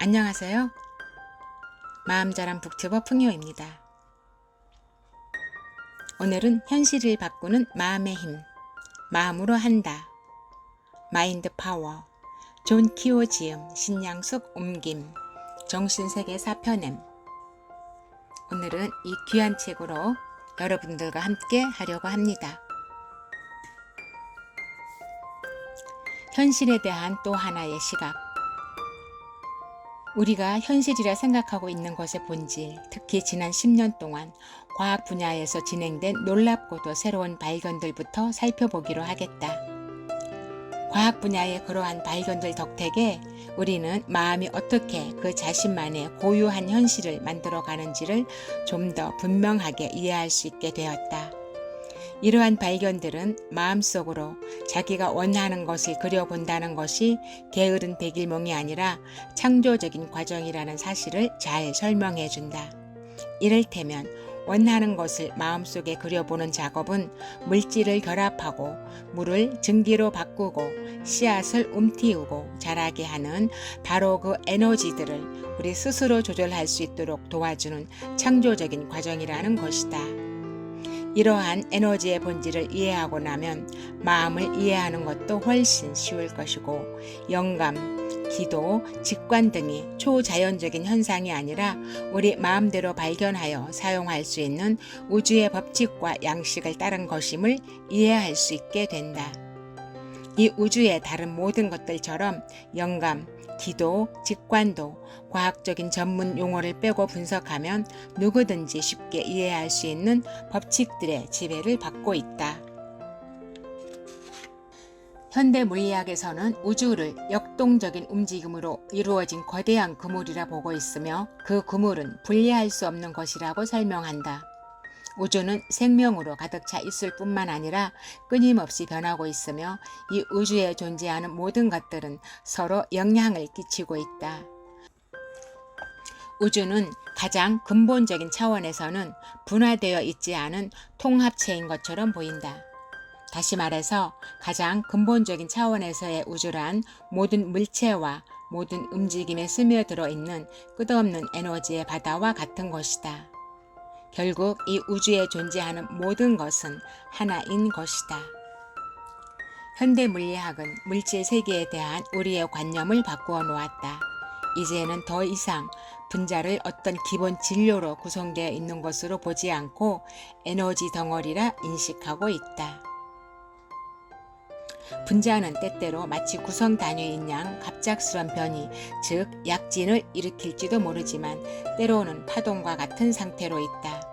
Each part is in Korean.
안녕하세요. 마음자랑 북튜버 풍요입니다. 오늘은 현실을 바꾸는 마음의 힘, 마음으로 한다. 마인드 파워, 존 키오 지음, 신양숙 옮김, 정신세계 4편엠. 오늘은 이 귀한 책으로 여러분들과 함께 하려고 합니다. 현실에 대한 또 하나의 시각. 우리가 현실이라 생각하고 있는 것의 본질, 특히 지난 10년 동안 과학 분야에서 진행된 놀랍고도 새로운 발견들부터 살펴보기로 하겠다. 과학 분야의 그러한 발견들 덕택에 우리는 마음이 어떻게 그 자신만의 고유한 현실을 만들어 가는지를 좀 더 분명하게 이해할 수 있게 되었다. 이러한 발견들은 마음속으로 자기가 원하는 것을 그려본다는 것이 게으른 백일몽이 아니라 창조적인 과정이라는 사실을 잘 설명해 준다. 이를테면 원하는 것을 마음속에 그려보는 작업은 물질을 결합하고 물을 증기로 바꾸고 씨앗을 움티우고 자라게 하는 바로 그 에너지들을 우리 스스로 조절할 수 있도록 도와주는 창조적인 과정이라는 것이다. 이러한 에너지의 본질을 이해하고 나면 마음을 이해하는 것도 훨씬 쉬울 것이고 영감, 기도, 직관 등이 초자연적인 현상이 아니라 우리 마음대로 발견하여 사용할 수 있는 우주의 법칙과 양식을 따른 것임을 이해할 수 있게 된다. 이 우주의 다른 모든 것들처럼 영감, 기도, 직관도 과학적인 전문 용어를 빼고 분석하면 누구든지 쉽게 이해할 수 있는 법칙들의 지배를 받고 있다. 현대 물리학에서는 우주를 역동적인 움직임으로 이루어진 거대한 그물이라 보고 있으며 그 그물은 분리할 수 없는 것이라고 설명한다. 우주는 생명으로 가득 차 있을 뿐만 아니라 끊임없이 변하고 있으며 이 우주에 존재하는 모든 것들은 서로 영향을 끼치고 있다. 우주는 가장 근본적인 차원에서는 분화되어 있지 않은 통합체인 것처럼 보인다. 다시 말해서 가장 근본적인 차원에서의 우주란 모든 물체와 모든 움직임에 스며들어 있는 끝없는 에너지의 바다와 같은 것이다. 결국 이 우주에 존재하는 모든 것은 하나인 것이다. 현대 물리학은 물질 세계에 대한 우리의 관념을 바꾸어 놓았다. 이제는 더 이상 분자를 어떤 기본 진료로 구성되어 있는 것으로 보지 않고 에너지 덩어리라 인식하고 있다. 분자는 때때로 마치 구성 단위인 양 갑작스런 변이, 즉 약진을 일으킬지도 모르지만 때로는 파동과 같은 상태로 있다.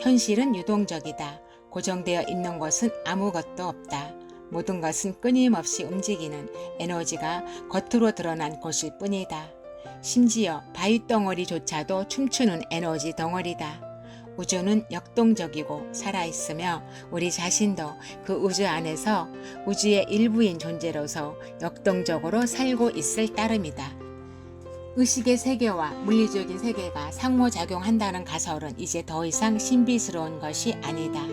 현실은 유동적이다. 고정되어 있는 것은 아무것도 없다. 모든 것은 끊임없이 움직이는 에너지가 겉으로 드러난 것일 뿐이다. 심지어 바위 덩어리조차도 춤추는 에너지 덩어리다. 우주는 역동적이고 살아있으며 우리 자신도 그 우주 안에서 우주의 일부인 존재로서 역동적으로 살고 있을 따름이다. 의식의 세계와 물리적인 세계가 상호작용한다는 가설은 이제 더 이상 신비스러운 것이 아니다.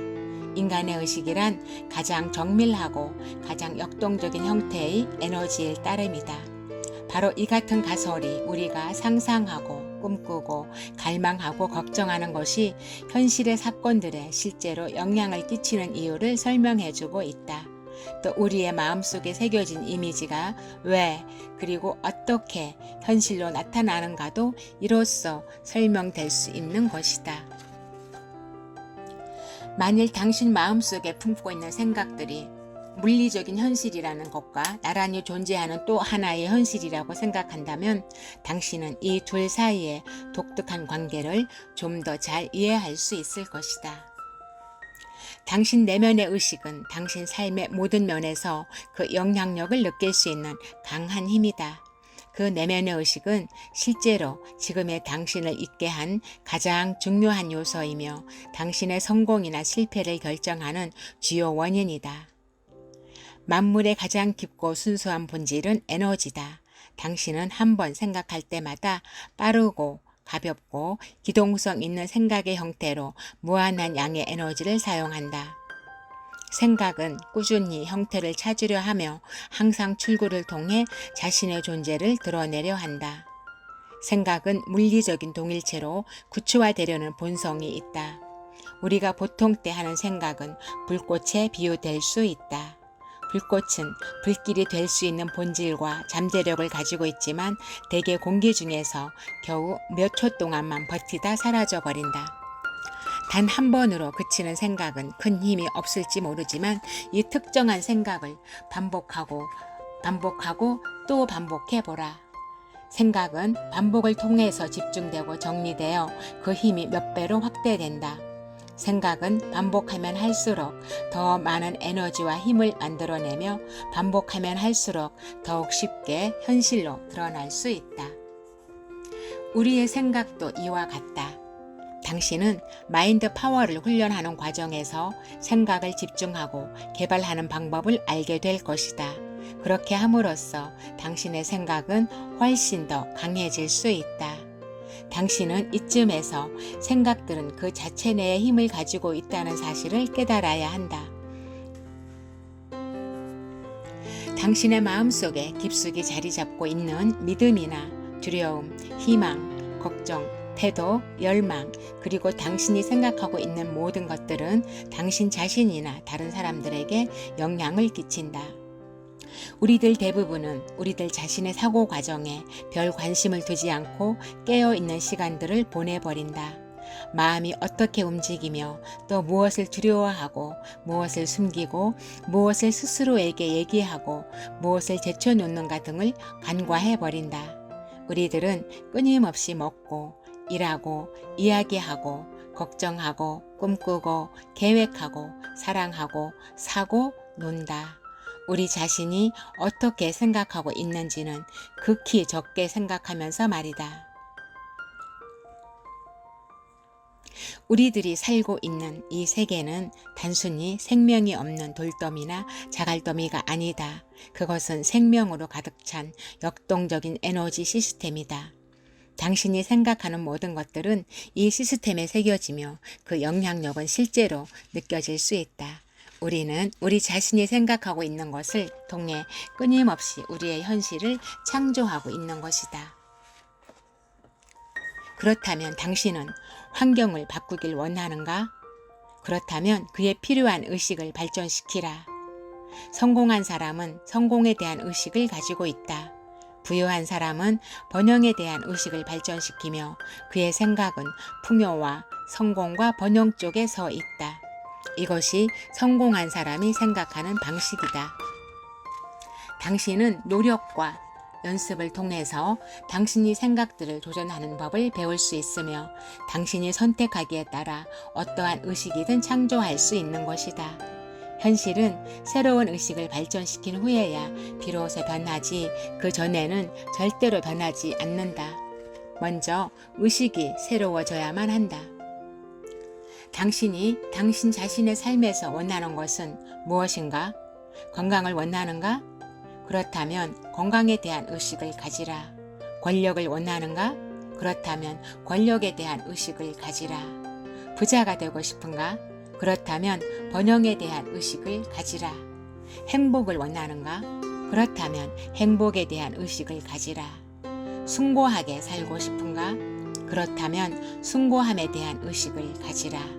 인간의 의식이란 가장 정밀하고 가장 역동적인 형태의 에너지일 따름이다. 바로 이 같은 가설이 우리가 상상하고 꿈꾸고 갈망하고 걱정하는 것이 현실의 사건들에 실제로 영향을 끼치는 이유를 설명해 주고 있다. 또 우리의 마음속에 새겨진 이미지가 왜 그리고 어떻게 현실로 나타나는가도 이로써 설명될 수 있는 것이다. 만일 당신 마음속에 품고 있는 생각들이 물리적인 현실이라는 것과 나란히 존재하는 또 하나의 현실이라고 생각한다면 당신은 이 둘 사이의 독특한 관계를 좀 더 잘 이해할 수 있을 것이다. 당신 내면의 의식은 당신 삶의 모든 면에서 그 영향력을 느낄 수 있는 강한 힘이다. 그 내면의 의식은 실제로 지금의 당신을 있게 한 가장 중요한 요소이며 당신의 성공이나 실패를 결정하는 주요 원인이다. 만물의 가장 깊고 순수한 본질은 에너지다. 당신은 한 번 생각할 때마다 빠르고 가볍고 기동성 있는 생각의 형태로 무한한 양의 에너지를 사용한다. 생각은 꾸준히 형태를 찾으려 하며 항상 출구를 통해 자신의 존재를 드러내려 한다. 생각은 물리적인 동일체로 구체화되려는 본성이 있다. 우리가 보통 때 하는 생각은 불꽃에 비유될 수 있다. 불꽃은 불길이 될 수 있는 본질과 잠재력을 가지고 있지만 대개 공기 중에서 겨우 몇 초 동안만 버티다 사라져 버린다. 단 한 번으로 그치는 생각은 큰 힘이 없을지 모르지만 이 특정한 생각을 반복하고 반복하고 또 반복해 보라. 생각은 반복을 통해서 집중되고 정리되어 그 힘이 몇 배로 확대된다. 생각은 반복하면 할수록 더 많은 에너지와 힘을 만들어내며 반복하면 할수록 더욱 쉽게 현실로 드러날 수 있다. 우리의 생각도 이와 같다. 당신은 마인드 파워를 훈련하는 과정에서 생각을 집중하고 개발하는 방법을 알게 될 것이다. 그렇게 함으로써 당신의 생각은 훨씬 더 강해질 수 있다. 당신은 이쯤에서 생각들은 그 자체 내에 힘을 가지고 있다는 사실을 깨달아야 한다. 당신의 마음 속에 깊숙이 자리 잡고 있는 믿음이나 두려움, 희망, 걱정, 태도, 열망, 그리고 당신이 생각하고 있는 모든 것들은 당신 자신이나 다른 사람들에게 영향을 끼친다. 우리들 대부분은 우리들 자신의 사고 과정에 별 관심을 두지 않고 깨어 있는 시간들을 보내버린다. 마음이 어떻게 움직이며 또 무엇을 두려워하고 무엇을 숨기고 무엇을 스스로에게 얘기하고 무엇을 제쳐놓는가 등을 간과해 버린다. 우리들은 끊임없이 먹고 일하고 이야기하고 걱정하고 꿈꾸고 계획하고 사랑하고 사고 논다. 우리 자신이 어떻게 생각하고 있는지는 극히 적게 생각하면서 말이다. 우리들이 살고 있는 이 세계는 단순히 생명이 없는 돌더미나 자갈더미가 아니다. 그것은 생명으로 가득 찬 역동적인 에너지 시스템이다. 당신이 생각하는 모든 것들은 이 시스템에 새겨지며 그 영향력은 실제로 느껴질 수 있다. 우리는 우리 자신이 생각하고 있는 것을 통해 끊임없이 우리의 현실을 창조하고 있는 것이다. 그렇다면 당신은 환경을 바꾸길 원하는가? 그렇다면 그에 필요한 의식을 발전시키라. 성공한 사람은 성공에 대한 의식을 가지고 있다. 부유한 사람은 번영에 대한 의식을 발전시키며 그의 생각은 풍요와 성공과 번영 쪽에 서 있다. 이것이 성공한 사람이 생각하는 방식이다. 당신은 노력과 연습을 통해서 당신이 생각들을 조절하는 법을 배울 수 있으며 당신이 선택하기에 따라 어떠한 의식이든 창조할 수 있는 것이다. 현실은 새로운 의식을 발전시킨 후에야 비로소 변하지 그 전에는 절대로 변하지 않는다. 먼저 의식이 새로워져야만 한다. 당신이 당신 자신의 삶에서 원하는 것은 무엇인가? 건강을 원하는가? 그렇다면 건강에 대한 의식을 가지라. 권력을 원하는가? 그렇다면 권력에 대한 의식을 가지라. 부자가 되고 싶은가? 그렇다면 번영에 대한 의식을 가지라. 행복을 원하는가? 그렇다면 행복에 대한 의식을 가지라. 숭고하게 살고 싶은가? 그렇다면 숭고함에 대한 의식을 가지라.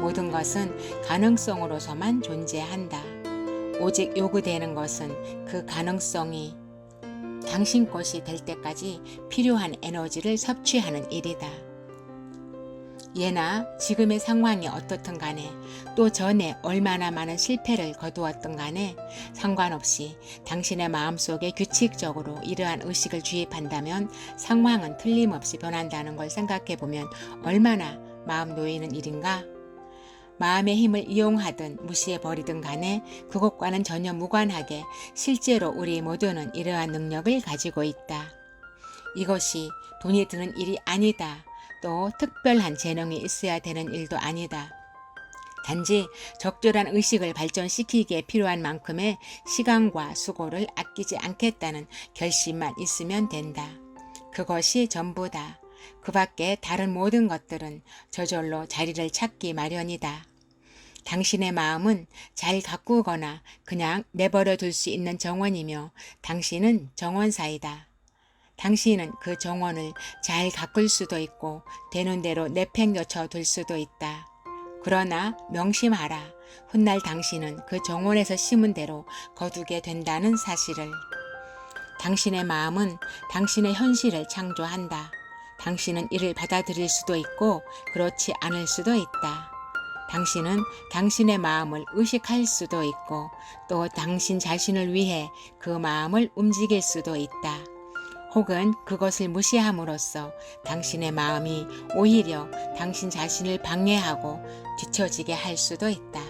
모든 것은 가능성으로서만 존재한다. 오직 요구되는 것은 그 가능성이 당신 것이 될 때까지 필요한 에너지를 섭취하는 일이다. 예나 지금의 상황이 어떻든 간에 또 전에 얼마나 많은 실패를 거두었든 간에 상관없이 당신의 마음속에 규칙적으로 이러한 의식을 주입한다면 상황은 틀림없이 변한다는 걸 생각해 보면 얼마나 마음 놓이는 일인가? 마음의 힘을 이용하든 무시해버리든 간에 그것과는 전혀 무관하게 실제로 우리 모두는 이러한 능력을 가지고 있다. 이것이 돈이 드는 일이 아니다. 또 특별한 재능이 있어야 되는 일도 아니다. 단지 적절한 의식을 발전시키기에 필요한 만큼의 시간과 수고를 아끼지 않겠다는 결심만 있으면 된다. 그것이 전부다. 그 밖에 다른 모든 것들은 저절로 자리를 찾기 마련이다. 당신의 마음은 잘 가꾸거나 그냥 내버려 둘 수 있는 정원이며 당신은 정원사이다. 당신은 그 정원을 잘 가꿀 수도 있고 되는 대로 내팽겨쳐 둘 수도 있다. 그러나 명심하라. 훗날 당신은 그 정원에서 심은 대로 거두게 된다는 사실을. 당신의 마음은 당신의 현실을 창조한다. 당신은 이를 받아들일 수도 있고 그렇지 않을 수도 있다. 당신은 당신의 마음을 의식할 수도 있고 또 당신 자신을 위해 그 마음을 움직일 수도 있다. 혹은 그것을 무시함으로써 당신의 마음이 오히려 당신 자신을 방해하고 뒤처지게 할 수도 있다.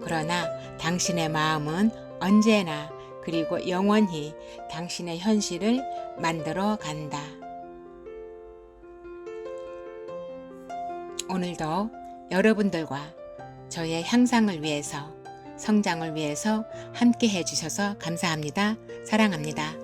그러나 당신의 마음은 언제나 그리고 영원히 당신의 현실을 만들어 간다. 오늘도 여러분들과 저의 향상을 위해서, 성장을 위해서 함께 해주셔서 감사합니다. 사랑합니다.